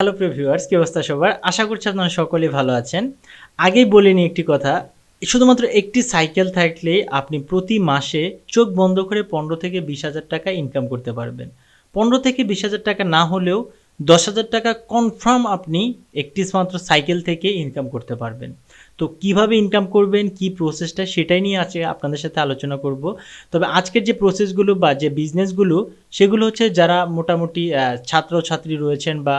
Hello প্রিয় viewers কি অবস্থা সবার? আশা করছি আপনারা সকলেই ভালো আছেন। আগেই বলিনি একটি কথা, শুধুমাত্র একটি সাইকেল থাকলে আপনি প্রতি মাসে চোখ বন্ধ করে পনেরো থেকে বিশ হাজার টাকা ইনকাম করতে পারবেন। পনেরো থেকে বিশ হাজার টাকা না হলেও দশ হাজার টাকা কনফার্ম আপনি একটি মাত্র সাইকেল থেকে ইনকাম করতে পারবেন। তো কীভাবে ইনকাম করবেন কি প্রসেসটা সেটাই নিয়ে আছে আপনাদের সাথে আলোচনা করব। তবে আজকের যে প্রসেসগুলো বা যে বিজনেসগুলো সেগুলো হচ্ছে যারা মোটামুটি আহ, ছাত্রছাত্রী রয়েছেন বা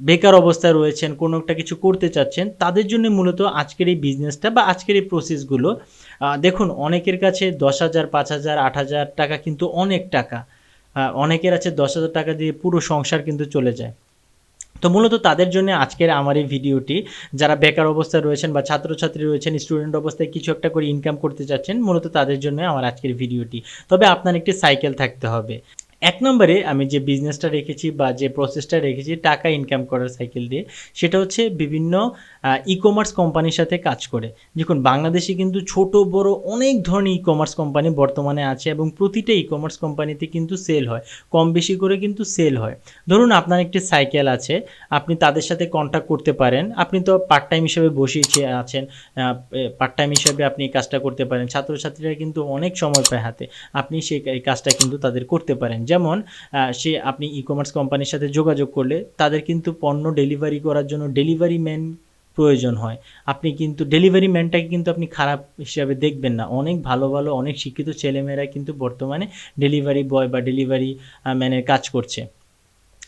বেকার অবস্থায় রয়েছেন কোনো একটা কিছু করতে চাচ্ছেন তাদের জন্য মূলত আজকের এই বিজনেসটা বা আজকের এই প্রসেসগুলো দেখুন অনেকের কাছে দশ হাজার পাঁচ হাজার আট হাজার টাকা কিন্তু অনেক টাকা। অনেকের আছে দশ হাজার টাকা দিয়ে পুরো সংসার কিন্তু চলে যায়। তো মূলত তাদের জন্য আজকের আমার এই ভিডিওটি, যারা বেকার অবস্থায় রয়েছেন বা ছাত্রছাত্রী রয়েছেন স্টুডেন্ট অবস্থায় কিছু একটা করে ইনকাম করতে চাচ্ছেন, মূলত তাদের জন্য আমার আজকের ভিডিওটি। তবে আপনার একটি সাইকেল থাকতে হবে। এক নম্বরে আমি যে বিজনেসটা রেখেছি বা যে প্রসেসটা রেখেছি, টাকা ইনকাম করার সাইকেল দিয়ে, সেটা হচ্ছে বিভিন্ন ই কমার্স কোম্পানির সাথে কাজ করে। দেখুন, বাংলাদেশে কিন্তু ছোট, বড় অনেক ধরনের ই কমার্স কোম্পানি বর্তমানে আছে এবং প্রতিটা ই কমার্স কোম্পানিতে কিন্তু সেল হয়। কম বেশি করে কিন্তু সেল হয়। ধরুন, আপনার একটি সাইকেল আছে, আপনি তাদের সাথে কন্ট্যাক্ট করতে পারেন। আপনি তো পার্ট টাইম হিসেবে বসেই ছে- আছেন পার্ট টাইম হিসেবে আপনি কাজটা করতে পারেন। ছাত্রছাত্রীরা কিন্তু অনেক সময় পায় হাতে। আপনি সেই কাজটা কিন্তু তাদের করতে পারেন। যেমন সে আপনি ই কমার্স কোম্পানির সাথে যোগাযোগ করলে তাদের কিন্তু পণ্য ডেলিভারি করার জন্য ডেলিভারি ম্যান প্রয়োজন হয়। আপনি কিন্তু ডেলিভারি ম্যানটাকে কিন্তু আপনি খারাপ হিসাবে দেখবেন না। অনেক ভালো ভালো, অনেক শিক্ষিত ছেলেমেয়েরা কিন্তু বর্তমানে ডেলিভারি বয় বা ডেলিভারি ম্যানের কাজ করছে।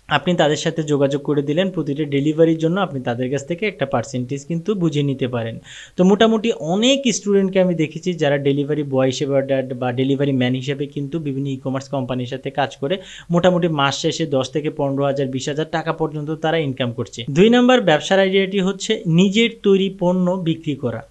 আপনি তাদের সাথে যোগাযোগ করে দিলেন, প্রতিটা ডেলিভারির জন্য আপনি তাদের কাছ থেকে একটা পার্সেন্টেজ কিন্তু বুঝে নিতে পারেন। তো মোটামুটি অনেক স্টুডেন্টকে আমি দেখেছি যারা ডেলিভারি বয় হিসেবে বা ডেলিভারি ম্যান হিসেবে কিন্তু বিভিন্ন ই কমার্স কোম্পানির সাথে কাজ করে, মোটামুটি মাস শেষে দশ থেকে পনেরো হাজার, বিশ হাজার টাকা পর্যন্ত তারা ইনকাম করছে। দুই নম্বর ব্যবসার আইডিয়াটি হচ্ছে নিজের তৈরি পণ্য বিক্রি করা।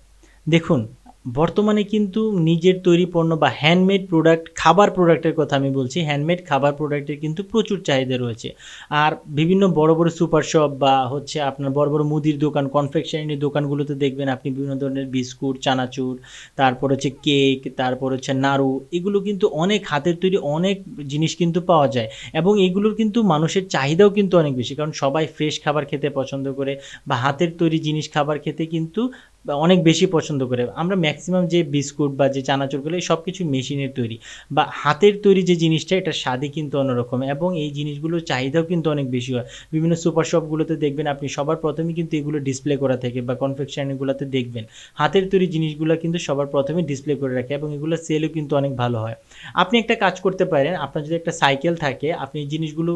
দেখুন বর্তমানে কিন্তু নিজের তৈরি পণ্য বা হ্যান্ডমেড প্রোডাক্ট খাবার প্রোডাক্টের কথা আমি বলছি। হ্যান্ডমেড খাবার প্রোডাক্টের কিন্তু প্রচুর চাহিদা রয়েছে। আর বিভিন্ন বড় বড় সুপার শপ বা হচ্ছে আপনার বড় বড় মুদির দোকান কনফেকশনারি দোকানগুলোতে দেখবেন আপনি বিভিন্ন ধরনের বিস্কুট, চানাচুর, তারপর হচ্ছে কেক তারপর হচ্ছে নাড়ু, এগুলো কিন্তু অনেক হাতের তৈরি অনেক জিনিস কিন্তু পাওয়া যায়। এবং এগুলোর কিন্তু মানুষের চাহিদাও কিন্তু অনেক বেশি। কারণ সবাই ফ্রেশ খাবার খেতে পছন্দ করে বা হাতের তৈরি জিনিস খাবার খেতে কিন্তু অনেক বেশি পছন্দ করে। আমরা ম্যাক্সিমাম যে বিস্কুট বা যে চানাচুরগুলো সব কিছু মেশিনের তৈরি। বা হাতের তৈরি যে জিনিসটা এটা স্বাদই কিন্তু অন্যরকম এবং এই জিনিসগুলোর চাহিদাও কিন্তু অনেক বেশি হয়। বিভিন্ন সুপার শপগুলোতে দেখবেন আপনি সবার প্রথমে কিন্তু এগুলো ডিসপ্লে করা থাকে বা কনফেকশনারিগুলোতে দেখবেন। হাতের তৈরি জিনিসগুলো কিন্তু সবার প্রথমে ডিসপ্লে করে রাখে এবং এগুলো সেলও কিন্তু অনেক ভালো হয়। আপনি একটা কাজ করতে পারেন, আপনার যদি একটা সাইকেল থাকে, আপনি এই জিনিসগুলো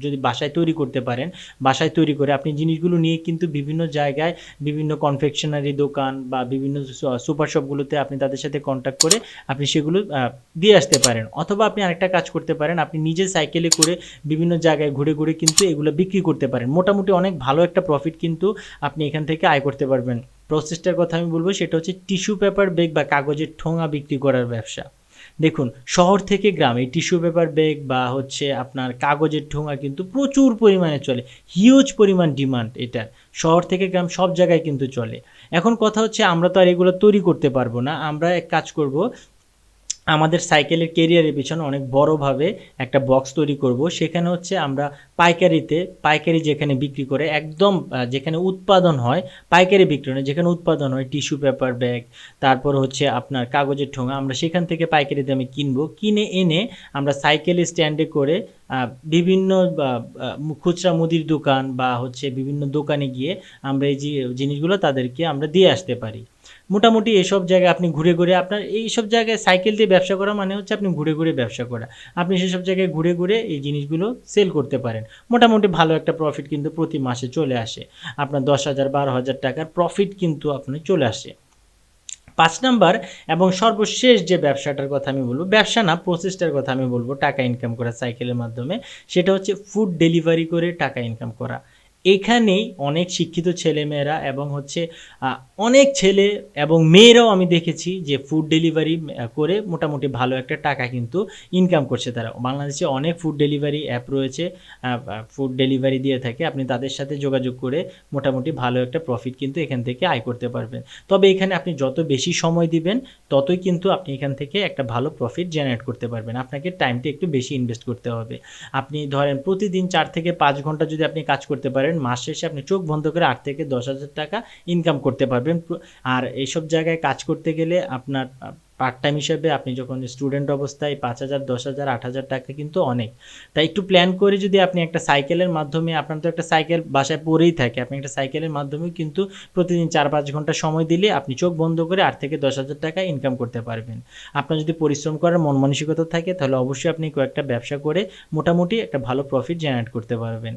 যদি বাসায় তৈরি করতে পারেন, বাসায় তৈরি করে আপনি জিনিসগুলো নিয়ে কিন্তু বিভিন্ন জায়গায় বিভিন্ন কনফেকশনারি দোকান বা বিভিন্ন সুপার শপগুলোতে আপনি তাদের সাথে কন্ট্যাক্ট করে আপনি সেগুলো দিয়ে আসতে পারেন। অথবা আপনি আরেকটা কাজ করতে পারেন, আপনি নিজে সাইকেলে করে বিভিন্ন জায়গায় ঘুরে ঘুরে কিন্তু এগুলো বিক্রি করতে পারেন। মোটামুটি অনেক ভালো একটা প্রফিট কিন্তু আপনি এখান থেকে আয় করতে পারবেন। প্রসেসটার কথা আমি বলব, সেটা হচ্ছে টিস্যু পেপার বেগ বা কাগজের ঠোঙা বিক্রি করার ব্যবসা। দেখুন, শহর থেকে গ্রামে টিস্যু পেপার ব্যাগ বা হচ্ছে আপনার কাগজের ঠোঙা কিন্তু প্রচুর পরিমাণে চলে। হিউজ পরিমাণ ডিমান্ড এটার। শহর থেকে গ্রাম সব জায়গায় কিন্তু চলে। এখন কথা হচ্ছে আমরা তো আর এগুলো তৈরি করতে পারব না। আমরা এক কাজ করব আমাদের সাইকেলের কেরিয়ারের পিছনে অনেক বড়ভাবে একটা বক্স তৈরি করব। সেখানে হচ্ছে আমরা পাইকারিতে, পাইকারি যেখানে বিক্রি করে একদম যেখানে উৎপাদন হয়, পাইকারি বিক্রি নয় যেখানে উৎপাদন হয় টিস্যু পেপার ব্যাগ, তারপর হচ্ছে আপনার কাগজের ঠোঙা, আমরা সেখান থেকে পাইকারি দামে কিনবো। কিনে এনে আমরা সাইকেল স্ট্যান্ডে করে বিভিন্ন খুচরা মুদির দোকান বা হচ্ছে বিভিন্ন দোকানে গিয়ে আমরা এই যে জিনিসগুলো তাদেরকে আমরা দিয়ে আসতে পারি। মোটামুটি এসব জায়গায় আপনি ঘুরে ঘুরে আপনার এইসব জায়গায় সাইকেল দিয়ে ব্যবসা করা মানে হচ্ছে আপনি ঘুরে ঘুরে ব্যবসা করা। আপনি সেসব জায়গায় ঘুরে ঘুরে এই জিনিসগুলো সেল করতে পারেন। মোটামুটি ভালো একটা প্রফিট কিন্তু প্রতি মাসে চলে আসে। আপনার দশ হাজার, বারো হাজার টাকার প্রফিট কিন্তু আপনার চলে আসে। পাঁচ নাম্বার এবং সর্বশেষ যে ব্যবসাটার কথা আমি বলব, ব্যবসা না প্রসেসটার কথা আমি বলব, টাকা ইনকাম করা সাইকেলের মাধ্যমে, সেটা হচ্ছে ফুড ডেলিভারি করে টাকা ইনকাম করা। এখানেই অনেক শিক্ষিত ছেলেমেয়েরা এবং হচ্ছে অনেক ছেলে এবং মেয়েরাও আমি দেখেছি যে ফুড ডেলিভারি করে মোটামুটি ভালো একটা টাকা কিন্তু ইনকাম করছে তারা। বাংলাদেশে অনেক ফুড ডেলিভারি অ্যাপ রয়েছে ফুড ডেলিভারি দিয়ে থাকে। আপনি তাদের সাথে যোগাযোগ করে মোটামুটি ভালো একটা প্রফিট কিন্তু এখান থেকে আয় করতে পারবেন। তবে এখানে আপনি যত বেশি সময় দিবেন, ততই কিন্তু আপনি এখান থেকে একটা ভালো প্রফিট জেনারেট করতে পারবেন। আপনাকে টাইমটা একটু বেশি ইনভেস্ট করতে হবে। আপনি ধরেন প্রতিদিন চার থেকে পাঁচ ঘণ্টা যদি আপনি কাজ করতে পারেন মাস শেষে আপনি চোখ বন্ধ করে আট থেকে দশ হাজার টাকা ইনকাম করতে পারবেন। আর এইসব জায়গায় কাজ করতে গেলে আপনার পার্ট টাইম হিসেবে আপনি যখন স্টুডেন্ট অবস্থায় পাঁচ হাজার, দশ হাজার, আট হাজার টাকা কিন্তু অনেক। তাই একটু প্ল্যান করে যদি আপনি একটা সাইকেলের মাধ্যমে, আপনার তো একটা সাইকেল বাসায় পরেই থাকে, আপনি একটা সাইকেলের মাধ্যমে কিন্তু প্রতিদিন চার পাঁচ ঘণ্টা সময় দিলে আপনি চোখ বন্ধ করে আট থেকে দশ হাজার টাকা ইনকাম করতে পারবেন। আপনার যদি পরিশ্রম করার মন মানসিকতা থাকে, তাহলে অবশ্যই আপনি কয়েকটা ব্যবসা করে মোটামুটি একটা ভালো প্রফিট জেনারেট করতে পারবেন।